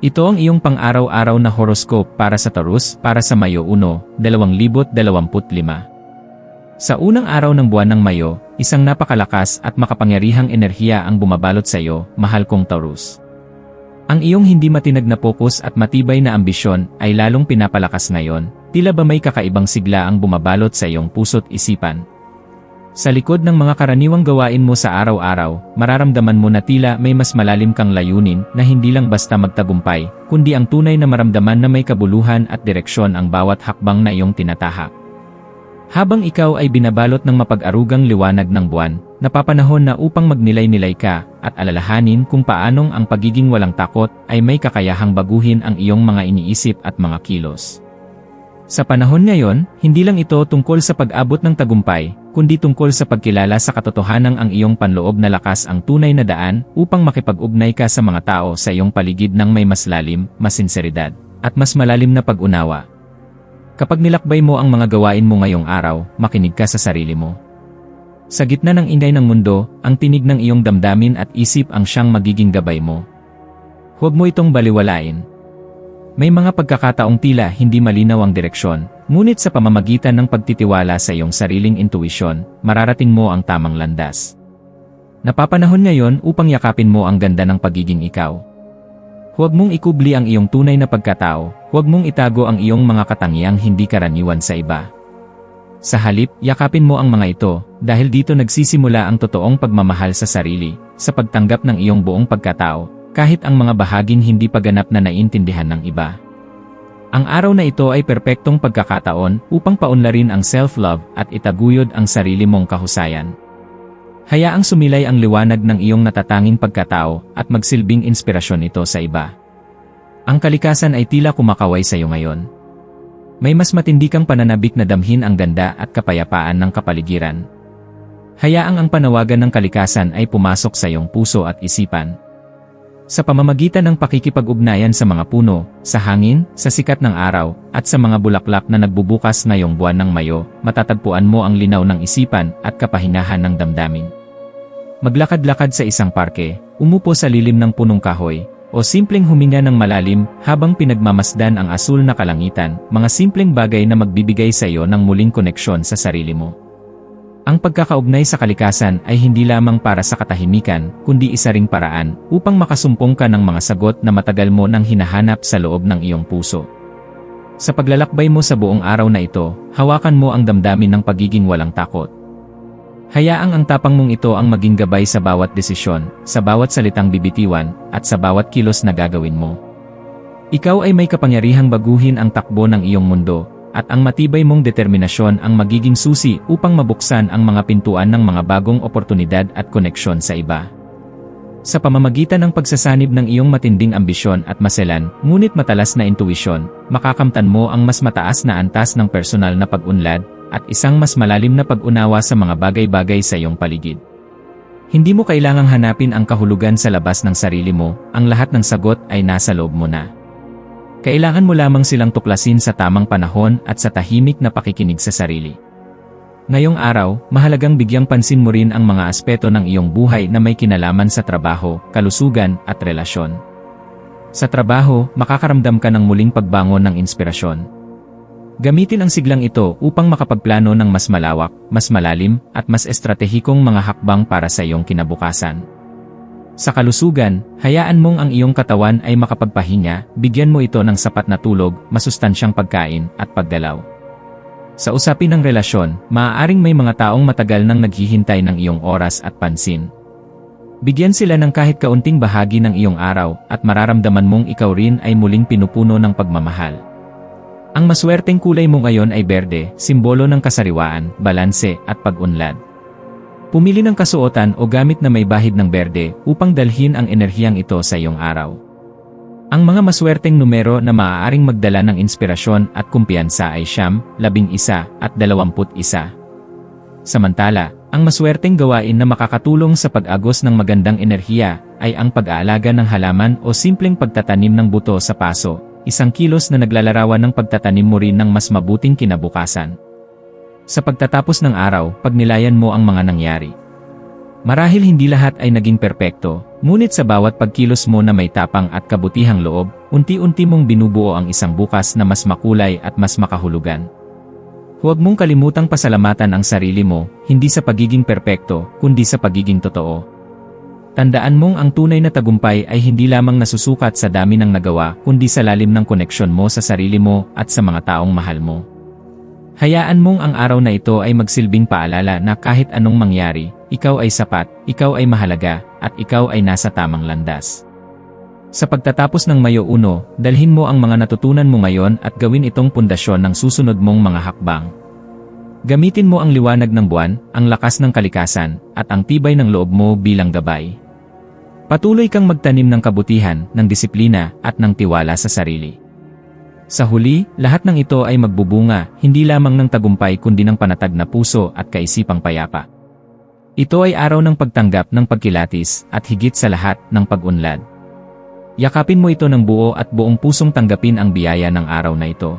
Ito ang iyong pang-araw-araw na horoscope para sa Taurus para sa Mayo 1, 2025. Sa unang araw ng buwan ng Mayo, isang napakalakas at makapangyarihang enerhiya ang bumabalot sa iyo, mahal kong Taurus. Ang iyong hindi matinag na pokus at matibay na ambisyon ay lalong pinapalakas ngayon, tila ba may kakaibang sigla ang bumabalot sa iyong puso't isipan, sa likod ng mga karaniwang gawain mo sa araw-araw, mararamdaman mo na tila may mas malalim kang layunin na hindi lang basta magtagumpay, kundi ang tunay na maramdaman na may kabuluhan at direksyon ang bawat hakbang na iyong tinatahak. Habang ikaw ay binabalot ng mapag-arugang liwanag ng buwan, napapanahon na upang magnilay-nilay ka at alalahanin kung paanong ang pagiging walang takot ay may kakayahang baguhin ang iyong mga iniisip at mga kilos. Sa panahon ngayon, hindi lang ito tungkol sa pag-abot ng tagumpay, kundi tungkol sa pagkilala sa katotohanan ang iyong panloob na lakas ang tunay na daan upang makipag-ugnay ka sa mga tao sa iyong paligid ng may mas lalim, mas sinseridad, at mas malalim na pag-unawa. Kapag nilakbay mo ang mga gawain mo ngayong araw, makinig ka sa sarili mo. Sa gitna ng ingay ng mundo, ang tinig ng iyong damdamin at isip ang siyang magiging gabay mo. Huwag mo itong baliwalain, may mga pagkakataong tila hindi malinaw ang direksyon, ngunit sa pamamagitan ng pagtitiwala sa iyong sariling intuisyon, mararating mo ang tamang landas. Napapanahon ngayon upang yakapin mo ang ganda ng pagiging ikaw. Huwag mong ikubli ang iyong tunay na pagkatao, huwag mong itago ang iyong mga katangiang hindi karaniwan sa iba. Sa halip, yakapin mo ang mga ito, dahil dito nagsisimula ang totoong pagmamahal sa sarili, sa pagtanggap ng iyong buong pagkatao, kahit ang mga bahaging hindi pa ganap na naiintindihan ng iba. Ang araw na ito ay perpektong pagkakataon upang paunlarin ang self-love at itaguyod ang sarili mong kahusayan. Hayaang sumilay ang liwanag ng iyong natatanging pagkatao at magsilbing inspirasyon ito sa iba. Ang kalikasan ay tila kumakaway sa iyo ngayon. May mas matindi kang pananabik na damhin ang ganda at kapayapaan ng kapaligiran. Hayaang ang panawagan ng kalikasan ay pumasok sa iyong puso at isipan, sa pamamagitan ng pakikipag-ugnayan sa mga puno, sa hangin, sa sikat ng araw, at sa mga bulaklak na nagbubukas ngayong buwan ng Mayo, matatagpuan mo ang linaw ng isipan at kapahinahan ng damdamin. Maglakad-lakad sa isang parke, umupo sa lilim ng punong kahoy, o simpleng huminga ng malalim habang pinagmamasdan ang asul na kalangitan, mga simpleng bagay na magbibigay sa iyo ng muling koneksyon sa sarili mo. Ang pagkakaugnay sa kalikasan ay hindi lamang para sa katahimikan, kundi isa ring paraan upang makasumpong ka ng mga sagot na matagal mo nang hinahanap sa loob ng iyong puso. Sa paglalakbay mo sa buong araw na ito, hawakan mo ang damdamin ng pagiging walang takot. Hayaang ang tapang mong ito ang maging gabay sa bawat desisyon, sa bawat salitang bibitiwan, at sa bawat kilos na gagawin mo. Ikaw ay may kapangyarihang baguhin ang takbo ng iyong mundo, at ang matibay mong determinasyon ang magiging susi upang mabuksan ang mga pintuan ng mga bagong oportunidad at koneksyon sa iba. Sa pamamagitan ng pagsasanib ng iyong matinding ambisyon at maselan, ngunit matalas na intuisyon, makakamtan mo ang mas mataas na antas ng personal na pag-unlad at isang mas malalim na pag-unawa sa mga bagay-bagay sa iyong paligid. Hindi mo kailangang hanapin ang kahulugan sa labas ng sarili mo, ang lahat ng sagot ay nasa loob mo na. Kailangan mo lamang silang tuklasin sa tamang panahon at sa tahimik na pakikinig sa sarili. Ngayong araw, mahalagang bigyang pansin mo rin ang mga aspeto ng iyong buhay na may kinalaman sa trabaho, kalusugan, at relasyon. Sa trabaho, makakaramdam ka ng muling pagbangon ng inspirasyon. Gamitin ang siglang ito upang makapagplano ng mas malawak, mas malalim, at mas estratehikong mga hakbang para sa iyong kinabukasan. Sa kalusugan, hayaan mong ang iyong katawan ay makapagpahinga, bigyan mo ito ng sapat na tulog, masustansyang pagkain, at pagdalaw. Sa usapin ng relasyon, maaaring may mga taong matagal nang naghihintay ng iyong oras at pansin. Bigyan sila ng kahit kaunting bahagi ng iyong araw at mararamdaman mong ikaw rin ay muling pinupuno ng pagmamahal. Ang maswerteng kulay mo ngayon ay berde, simbolo ng kasariwaan, balanse, at pag-unlad. Pumili ng kasuotan o gamit na may bahid ng berde upang dalhin ang enerhiyang ito sa iyong araw. Ang mga maswerteng numero na maaaring magdala ng inspirasyon at kumpiyansa ay siyam, labing isa, at dalawamput isa. Samantala, ang maswerteng gawain na makakatulong sa pag-agos ng magandang enerhiya ay ang pag-aalaga ng halaman o simpleng pagtatanim ng buto sa paso, isang kilos na naglalarawan ng pagtatanim mo rin ng mas mabuting kinabukasan. Sa pagtatapos ng araw, pagnilayan mo ang mga nangyari. Marahil hindi lahat ay naging perpekto, ngunit sa bawat pagkilos mo na may tapang at kabutihang loob, unti-unti mong binubuo ang isang bukas na mas makulay at mas makahulugan. Huwag mong kalimutang pasalamatan ang sarili mo, hindi sa pagiging perpekto, kundi sa pagiging totoo. Tandaan mong ang tunay na tagumpay ay hindi lamang nasusukat sa dami ng nagawa, kundi sa lalim ng koneksyon mo sa sarili mo at sa mga taong mahal mo. Hayaan mong ang araw na ito ay magsilbing paalala na kahit anong mangyari, ikaw ay sapat, ikaw ay mahalaga, at ikaw ay nasa tamang landas. Sa pagtatapos ng Mayo 1, dalhin mo ang mga natutunan mo ngayon at gawin itong pundasyon ng susunod mong mga hakbang. Gamitin mo ang liwanag ng buwan, ang lakas ng kalikasan, at ang tibay ng loob mo bilang gabay. Patuloy kang magtanim ng kabutihan, ng disiplina, at ng tiwala sa sarili. Sa huli, lahat ng ito ay magbubunga, hindi lamang ng tagumpay kundi ng panatag na puso at kaisipang payapa. Ito ay araw ng pagtanggap ng pagkilatis at higit sa lahat ng pag-unlad. Yakapin mo ito ng buo at buong pusong tanggapin ang biyaya ng araw na ito.